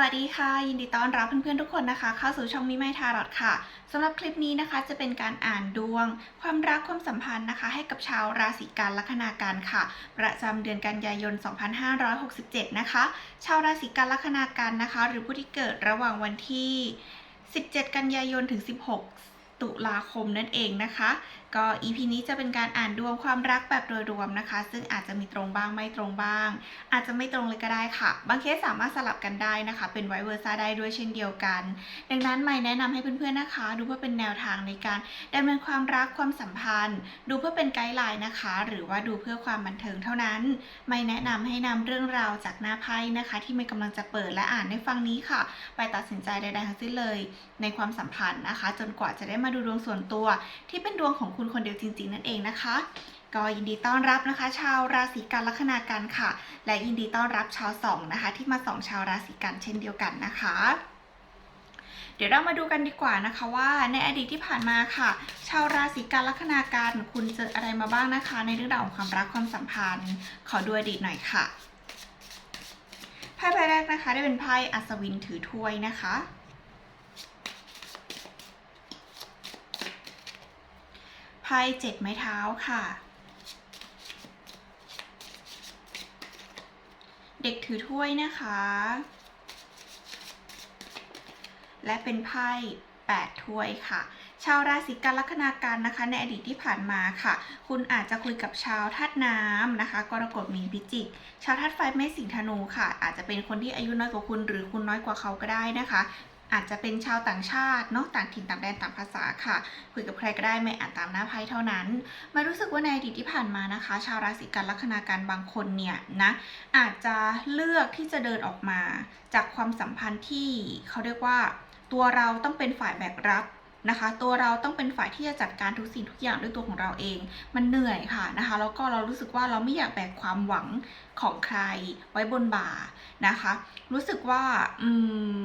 วัสดีค่ะ ยินดีต้อนรับเพื่อนๆทุกคนนะคะ เข้าสู่ช่องมิไมทารอดค่ะสำหรับคลิปนี้นะคะจะเป็นการอ่านดวง ความรักความสัมพันธ์นะคะ ให้กับชาวราศีกันลัคนาการค่ะ ประจำเดือนกันยายน 2567 นะคะ ชาวราศีกันลัคนาการนะคะ หรือผู้ที่เกิดระหว่างวันที่ 17 กันยายนถึง 16 ตุลาคมนั่นเองนะคะ ก็ EP นี้จะเป็นการอ่านดวงความรักแบบโดยรวมนะคะ ซึ่งอาจจะมีตรงบ้างไม่ตรงบ้าง อาจจะไม่ตรงเลยก็ได้ค่ะ บางเคสสามารถสลับกันได้นะคะ เป็นไวเวอร์ซ่าได้ด้วยเช่นเดียวกัน ดังนั้นไม่แนะนำให้เพื่อนๆนะคะ ดูเพื่อเป็นแนวทางในการดำเนินความรักความสัมพันธ์ ดูเพื่อเป็นไกด์ไลน์นะคะ หรือว่าดูเพื่อความบันเทิงเท่านั้น ไม่แนะนำให้นำเรื่องราวจากหน้าไพ่นะคะ ที่ไม่กำลังจะเปิดและอ่านในฟังนี้ค่ะ ไปตัดสินใจใดๆทั้งสิ้นเลย ในความสัมพันธ์นะคะ จนกว่าจะได้มาดูดวงส่วนตัว ที่เป็นดวงของคุณคนเดียวจริง ๆ นั่นเองนะคะ ก็ยินดีต้อนรับนะคะ ชาวราศีกันลัคนากันค่ะ และยินดีต้อนรับชาวสองนะคะ ที่มาส่องชาวราศีกันเช่นเดียวกันนะคะเดี๋ยวเรามาดูกันดีกว่านะคะว่าในอดีตที่ผ่านมาค่ะ ชาวราศีกันลัคนากันคุณเจออะไรมาบ้างนะคะ ในเรื่องราวของความรักความสัมพันธ์ ขอดูอดีตหน่อยค่ะไพ่ใบแรกนะคะ ได้เป็นไพ่อัศวินถือถ้วยนะคะ ไพ่เจ็ดไม้เท้าค่ะ เด็กถือถ้วยนะคะ และเป็นไพ่แปดถ้วยค่ะ ชาวราศีกันลัคนากันนะคะ ในอดีตที่ผ่านมาค่ะ คุณอาจจะคุยกับชาวธาตุน้ำนะคะกรกฎมีนพิจิก ชาวธาตุไฟเมษสิงห์ธนูค่ะ อาจจะเป็นคนที่อายุน้อยกว่าคุณ หรือคุณน้อยกว่าเขาก็ได้นะคะ อาจจะเป็นชาวต่างชาติเนาะต่างถิ่นต่างแดนต่างภาษาค่ะ คุยกับใครก็ได้ไม่อ่านตามหน้าไพ่เท่านั้น มารู้สึกว่าในอดีตที่ผ่านมานะคะ ชาวราศีกันลัคนาการบางคนเนี่ยนะอาจจะเลือกที่จะเดินออกมา จากความสัมพันธ์ที่เขาเรียกว่า ตัวเราต้องเป็นฝ่ายแบกรับนะคะตัวเราต้องเป็นฝ่ายที่จะจัดการทุกสิ่งทุกอย่างด้วยตัวของเราเอง มันเหนื่อยค่ะนะคะแล้วก็เรารู้สึกว่าเราไม่อยากแบกความหวังของใครไว้บนบ่านะคะ รู้สึกว่าอืม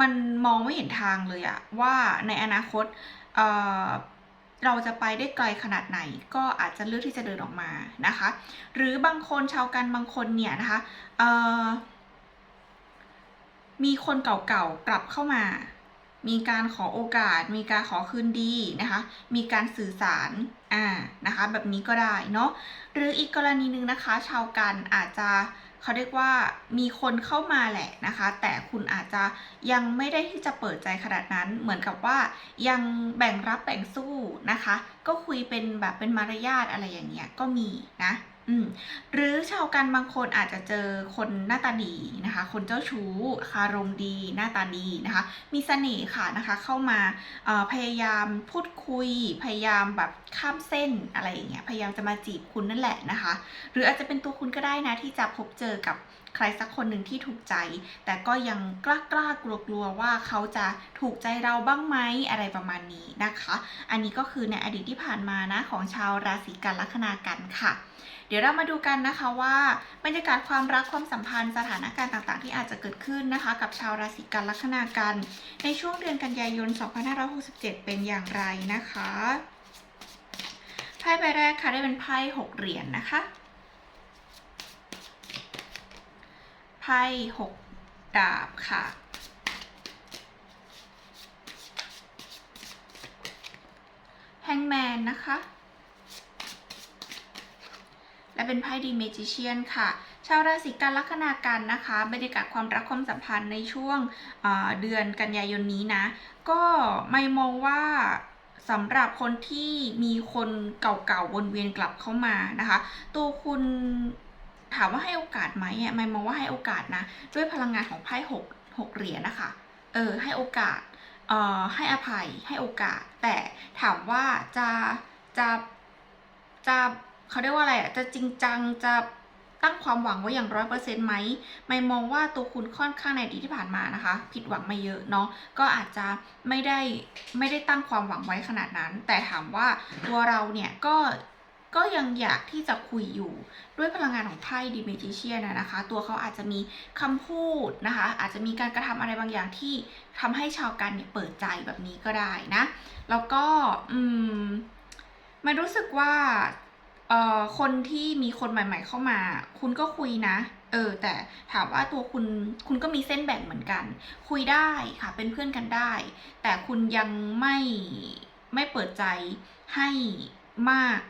มันมองไม่เห็นทางเลยอะว่าในอนาคตเเราจะไปได้ไกลขนาดไหน ก็อาจจะเลือกที่จะเดินออกมานะคะ หรือบางคนชาวกันบางคนเนี่ยนะคะมีคนเก่าๆกลับเข้ามา มีการขอโอกาส มีการขอคืนดีนะคะ มีการสื่อสาร อ่า นะคะ แบบนี้ก็ได้เนาะ หรืออีกกรณีหนึ่งนะคะ ชาวกันอาจจะเขาเรียกว่ามีคนเข้ามาแหละนะคะ แต่คุณอาจจะยังไม่ได้ที่จะเปิดใจขนาดนั้น เหมือนกับว่ายังแบ่งรับแบ่งสู้นะคะ ก็คุยเป็นแบบเป็นมารยาทอะไรอย่างเงี้ยก็มีนะ อืมหรือชาวกันบางคนอาจจะเจอคนหน้าตาดีนะคะ คนเจ้าชู้คารมดีหน้าตาดีนะคะ มีเสน่ห์ค่ะนะคะ เข้ามาพยายามพูดคุย พยายามแบบข้ามเส้นอะไรอย่างเงี้ยพยายามจะมาจีบคุณนั่นแหละนะคะ หรืออาจจะเป็นตัวคุณก็ได้นะที่จะพบเจอกับ ใครสักคนหนึ่งที่ถูกใจ แต่ก็ยังกล้ากล้ากลัวกลัวว่าเขาจะถูกใจเราบ้างไหมอะไรประมาณนี้นะคะ อันนี้ก็คือในอดีตที่ผ่านมานะของชาวราศีกันลัคนากันค่ะ เดี๋ยวเรามาดูกันนะคะว่าบรรยากาศความรักความสัมพันธ์สถานการณ์ต่างๆ ที่อาจจะเกิดขึ้นนะคะ กับชาวราศีกันลัคนากัน ในช่วงเดือนกันยายน 2567 เป็นอย่างไรนะคะไพ่ใบแรกค่ะได้เป็นไพ่หกเหรียญนะคะ ไพ่หกดาบค่ะ แฮงแมนนะคะ และเป็นไพ่ดีเมจิเชียนค่ะชาวราศีกันลัคนากันนะคะบรรยากาศความรักความสัมพันธ์ในช่วงเเดือนกันยายนนี้นะ ก็ไม่มองว่าสำหรับคนที่มีคนเก่าๆวนเวียนกลับเข้ามานะคะ ตัวคุณ ถามว่าให้โอกาสไหมอะไม่มองว่าให้โอกาสนะ ด้วยพลังงานของไพ่หกหกเหรียญนะคะ เออ ให้โอกาส เอ่อ ให้อภัย ให้โอกาส แต่ถามว่าจะ จะ จะเขาเรียกว่าอะไรอะ จะจริงจัง จะตั้งความหวังไว้อย่างร้อยเปอร์เซ็นต์ไหมไม่มองว่าตัวคุณค่อนข้างในดีที่ผ่านมานะคะ ผิดหวังมาเยอะเนาะ ก็อาจจะไม่ได้ ไม่ได้ตั้งความหวังไว้ขนาดนั้น แต่ถามว่าตัวเราเนี่ยก็ ก็ยังอยากที่จะคุยอยู่ด้วยพลังงานของไพ่ดิเมจิเชียนนะคะ ตัวเขาอาจจะมีคำพูดนะคะ อาจจะมีการกระทำอะไรบางอย่างที่ทำให้ชาวกันเนี่ยเปิดใจแบบนี้ก็ได้นะ แล้วก็อืมมันรู้สึกว่าเอ่อคนที่มีคนใหม่ ๆ เข้ามา คุณก็คุยนะเออแต่ถามว่าตัวคุณคุณก็มีเส้นแบ่งเหมือนกัน คุยได้ค่ะเป็นเพื่อนกันได้ แต่คุณยังไม่ไม่เปิดใจให้มาก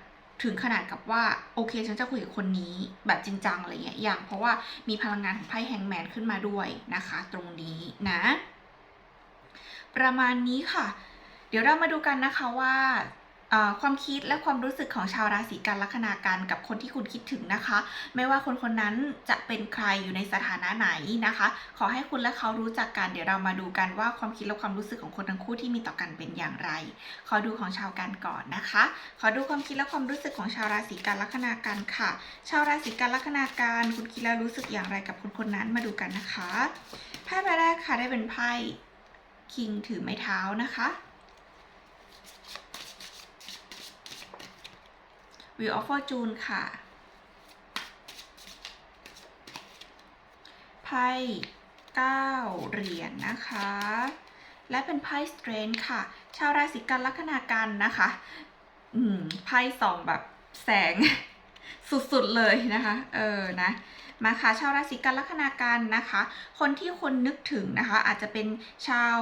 ถึงขนาดกับว่าโอเคฉันจะคุยกับคนนี้แบบจริงจังอะไรเงี้ยอย่าง เพราะว่ามีพลังงานของไพ่แฮงแมนขึ้นมาด้วยนะคะ ตรงนี้นะ ประมาณนี้ค่ะ เดี๋ยวเรามาดูกันนะคะว่า ความคิดและความรู้สึกของชาวราศีกันลัคนากันกับคนที่คุณคิดถึงนะคะ ไม่ว่าคนคนนั้นจะเป็นใครอยู่ในสถานะไหนนะคะ ขอให้คุณและเขารู้จักกันเดี๋ยวเรามาดูกันว่าความคิดและความรู้สึกของคนทั้งคู่ที่มีต่อกันเป็นอย่างไร ขอดูของชาวกันก่อนนะคะ ขอดูความคิดและความรู้สึกของชาวราศีกันลัคนากันค่ะ ชาวราศีกันลัคนากันคุณคิดและรู้สึกอย่างไรกับคนคนนั้นมาดูกันนะคะไพ่ใบแรกค่ะได้เป็นไพ่คิงถือไม้เท้านะคะ วิวออฟฟอร์จูนค่ะ ไพ่9เหรียญนะคะ และเป็นไพ่สเตรนค่ะ ชาวราศีกันลัคนากันนะคะ อืม ไพ่สองแบบแสงสุดๆเลยนะคะ เออ นะ มาค่ะชาวราศีกันลัคนากันนะคะ คนที่คนนึกถึงนะคะ อาจจะเป็นชาว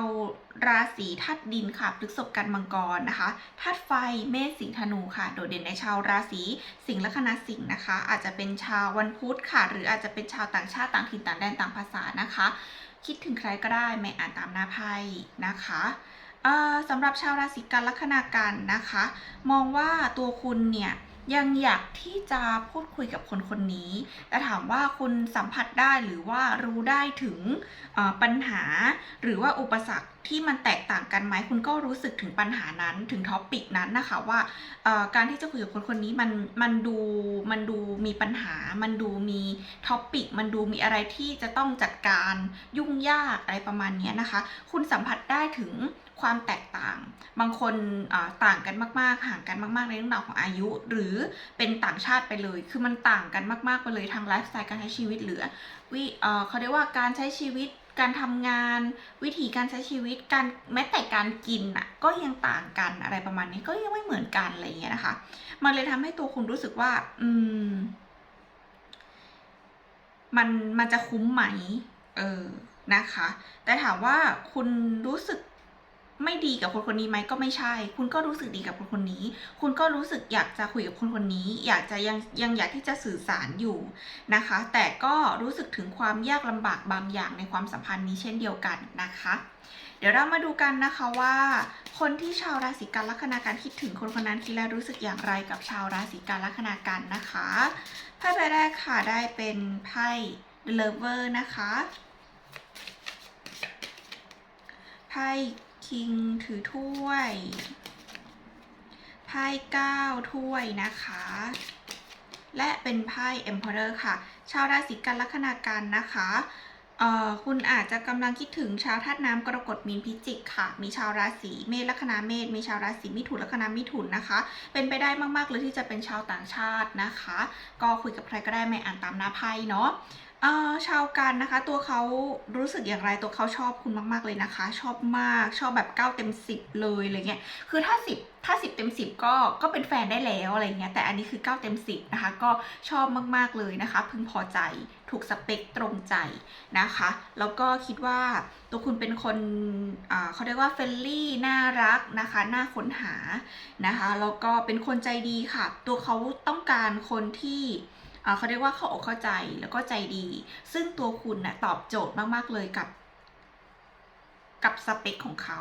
ราศีธาตุดินค่ะพฤษภกันมังกรนะคะธาตุไฟเมษสิงห์ธนูค่ะ โดดเด่นในชาวราศีสิงห์ลัคนาสิงห์นะคะ อาจจะเป็นชาววันพุธค่ะ หรืออาจจะเป็นชาวต่างชาติต่างถิ่นต่างแดนต่างภาษานะคะ คิดถึงใครก็ได้ไม่อ่านตามหน้าไพ่นะคะสำหรับชาวราศีกันลัคนากันนะคะ มองว่าตัวคุณเนี่ย ยังอยากที่จะพูดคุยกับคนคนนี้ แต่ถามว่าคุณสัมผัสได้หรือว่ารู้ได้ถึงปัญหาหรือว่าอุปสรรค ที่มันแตกต่างกันไหมคุณก็รู้สึกถึงปัญหานั้นถึงท็อปปิกนั้นนะคะว่าการที่จะคุยกับคนคนนี้มันมันดูมันดูมีปัญหา มันดูมีท็อปปิกมันดูมีอะไรที่จะต้องจัดการยุ่งยากอะไรประมาณนี้นะคะ คุณสัมผัสได้ถึงความแตกต่าง บางคนต่างกันมากๆ ห่างกันมาก ๆ ในเรื่องราวของอายุ หรือเป็นต่างชาติไปเลย คือมันต่างกันมากๆไปเลยทางไลฟ์สไตล์การใช้ชีวิตหรือวิเขาเรียกว่าการใช้ชีวิต การทำงาน วิธีการใช้ชีวิตการแม้แต่การกินอะก็ยังต่างกันอะไรประมาณนี้ก็ยังไม่เหมือนกันอะไรอย่างเงี้ยนะคะ มันเลยทำให้ตัวคุณรู้สึกว่า อืม มันมันจะคุ้มไหม เออนะคะ แต่ถามว่าคุณรู้สึก ไม่ดีกับคนคนนี้ไหมก็ไม่ใช่ คุณก็รู้สึกดีกับคนคนนี้ คุณก็รู้สึกอยากจะคุยกับคนคนนี้ อยากจะยังยังอยากที่จะสื่อสารอยู่นะคะ แต่ก็รู้สึกถึงความยากลำบากบางอย่างในความสัมพันธ์นี้เช่นเดียวกันนะคะ เดี๋ยวเรามาดูกันนะคะว่า คนที่ชาวราศีกันลัคนาการคิดถึงคนคนนั้นคิดและรู้สึกอย่างไรกับชาวราศีกันลัคนากันนะคะไพ่ใบแรกค่ะได้เป็นไพ่ The Lover นะคะไพ่ คิงถือถ้วยไพ่เก้าถ้วยนะคะ และเป็นไพ่ Emperor ค่ะ ชาวราศีกันลัคนากันนะคะคุณอาจจะกำลังคิดถึงชาวธาตุน้ำกรกฎมีนพิจิกค่ะ มีชาวราศีเมษลัคนาเมษ มีชาวราศีมิถุนลัคนามิถุนนะคะ เป็นไปได้มากๆเลยที่จะเป็นชาวต่างชาตินะคะ ก็คุยกับใครก็ได้ไม่อ่านตามหน้าไพ่เนาะ เอ่อชาวกันนะคะ ตัวเขารู้สึกอย่างไรตัวเขาชอบคุณมาก ๆเลยนะคะ ชอบมากชอบแบบ9เต็ม10เลยอะไรเงี้ยคือถ้า10ถ้า10เต็ม10ก็ก็เป็นแฟนได้แล้วอะไรเงี้ยแต่อันนี้คือ9เต็ม10นะคะ ก็ชอบมาก ๆเลยนะคะ พึงพอใจถูกสเปคตรงใจนะคะ แล้วก็คิดว่าตัวคุณเป็นคนอ่าเขาเรียกว่าเฟรนลี่น่ารักนะคะน่าค้นหานะคะแล้วก็เป็นคนใจดีค่ะ ตัวเขาต้องการคนที่ เขาเรียกว่าเข้าอกเข้าใจแล้วก็ใจดี ซึ่งตัวคุณนะ่ะตอบโจทย์มากๆเลยกับ กับสเปคของเขา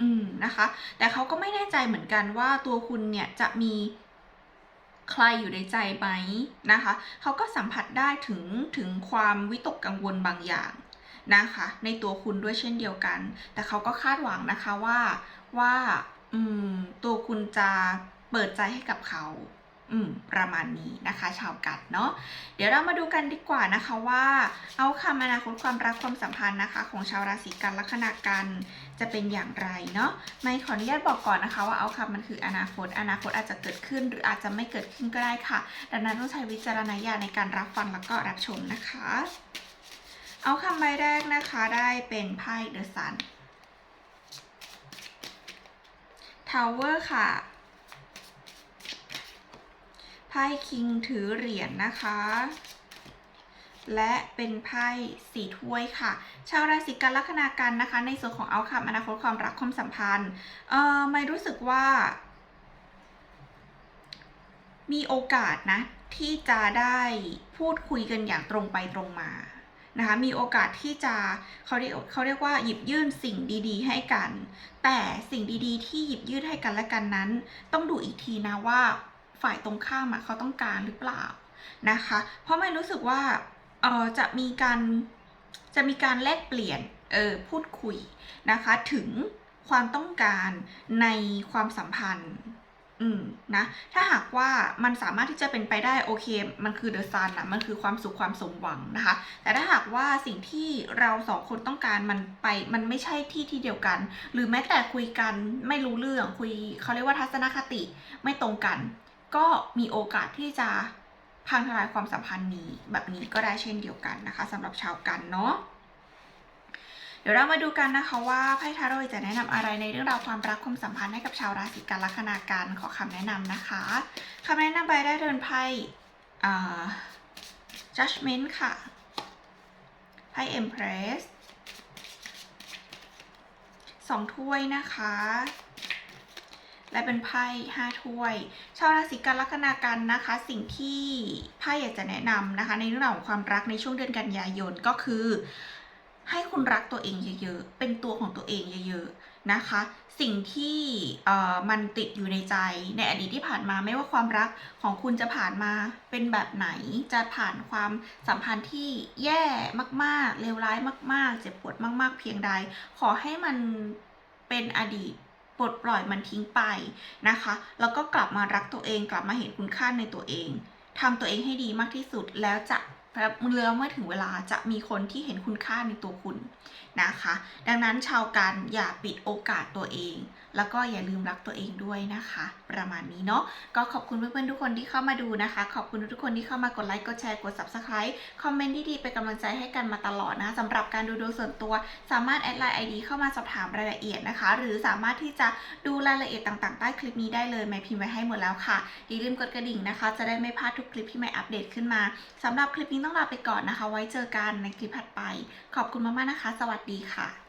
อืมนะคะ แต่เขาก็ไม่แน่ใจเหมือนกันว่าตัวคุณเนี่ยจะมีใครอยู่ในใจไหมนะคะ เขาก็สัมผัสได้ถึงถึงความวิตกกังวลบางอย่างนะคะ ในตัวคุณด้วยเช่นเดียวกัน แต่เขาก็คาดหวังนะคะว่าว่าอืมตัวคุณจะเปิดใจให้กับเขา อืมประมาณนี้นะคะ ชาวกัดเนาะเดี๋ยวเรามาดูกันดีกว่านะคะว่าเอาคำอนาคตความรักความสัมพันธ์นะคะ ของชาวราศีกันลัคนากันจะเป็นอย่างไรเนาะไม่ขออนุญาตบอกก่อนนะคะว่าเอาคำมันคืออนาคต อนาคตอาจจะเกิดขึ้นหรืออาจจะไม่เกิดขึ้นก็ได้ค่ะ ดังนั้นต้องใช้วิจารณญาณในการรับฟังแล้วก็รับชมนะคะ เอาคำใบแรกนะคะได้เป็นไพ่เดอะซันทาวเวอร์ค่ะ ไพ่คิงถือเหรียญนะคะ และเป็นไพ่สี่ถ้วยค่ะ ชาวราศีกันลัคนากันนะคะ ในส่วนของเอาคัอนาคตความรักความสัมพันธ์ เอ่อไม่รู้สึกว่า มีโอกาสนะ ที่จะได้พูดคุยกันอย่างตรงไปตรงมานะคะมีโอกาสที่จะเขาเรียกเขาเรียกว่าหยิบยื่นสิ่งดีๆ ให้กัน แต่สิ่งดีๆ ที่หยิบยื่นให้กันและกันนั้น ต้องดูอีกทีนะว่า ฝ่ายตรงข้ามอะเขาต้องการหรือเปล่านะคะ เพราะไม่รู้สึกว่าเออจะมีการจะมีการแลกเปลี่ยนเออพูดคุยนะคะถึงความต้องการในความสัมพันธ์อืมนะถ้าหากว่ามันสามารถที่จะเป็นไปได้โอเค มันคือเดอะซันอะมันคือความสุขความสมหวังนะคะ แต่ถ้าหากว่าสิ่งที่เราสองคนต้องการมันไปมันไม่ใช่ที่ที่เดียวกัน หรือแม้แต่คุยกันไม่รู้เรื่องคุยเขาเรียกว่าทัศนคติไม่ตรงกัน ก็มีโอกาสที่จะพังทลายความสัมพันธ์นี้แบบนี้ก็ได้เช่นเดียวกันนะคะสำหรับชาวกันเนาะเดี๋ยวเรามาดูกันนะคะว่าไพ่ทาโร่จะแนะนำอะไรในเรื่องราวความรักความสัมพันธ์ให้กับชาวราศีกันลัคนาการขอคำแนะนำนะคะคำแนะนำใบได้เดินไพ่ judgment ค่ะ ไพ่ empress สองถ้วยนะคะ และเป็นไพ่ห้าถ้วย ชาวราศีกันลัคนากันนะคะ สิ่งที่ไพ่อยากจะแนะนำนะคะ ในเรื่องของความรักในช่วงเดือนกันยายนก็คือ ให้คุณรักตัวเองเยอะๆ เป็นตัวของตัวเองเยอะๆนะคะ สิ่งที่มันติดอยู่ในใจในอดีตที่ผ่านมาไม่ว่าความรักของคุณจะผ่านมาเป็นแบบไหนจะผ่านความสัมพันธ์ที่แย่มากๆเลวร้ายมาก ๆ เจ็บปวดมาก ๆ เพียงใด ขอให้มันเป็นอดีต ปลดปล่อยมันทิ้งไปนะคะ แล้วก็กลับมารักตัวเองกลับมาเห็นคุณค่าในตัวเองทำตัวเองให้ดีมากที่สุดแล้วจะเมื่อเมื่อถึงเวลาจะมีคนที่เห็นคุณค่าในตัวคุณนะคะ ดังนั้นชาวกันอย่าปิดโอกาสตัวเอง แล้วก็อย่าลืมรักตัวเองด้วยนะคะ ประมาณนี้เนาะก็ขอบคุณเพื่อนๆทุกคนที่เข้ามาดูนะคะ ขอบคุณทุกคนที่เข้ามากดไลค์กดแชร์กด subscribe คอมเมนต์ดีๆเป็นกำลังใจให้กันมาตลอดนะสำหรับการดูดวงส่วนตัว สามารถแอดไลน์ ID เข้ามาสอบถามรายละเอียดนะคะ หรือสามารถที่จะดูรายละเอียดต่างๆ ใต้คลิปนี้ได้เลยไม่พิมพ์ไว้ให้หมดแล้วค่ะอย่าลืมกดกระดิ่งนะคะ จะได้ไม่พลาดทุกคลิปที่ไม่อัปเดตขึ้นมาสำหรับคลิปนี้ต้องลาไปก่อนนะคะ ไว้เจอกันในคลิปถัดไป ขอบคุณมากๆนะคะ สวัสดีค่ะ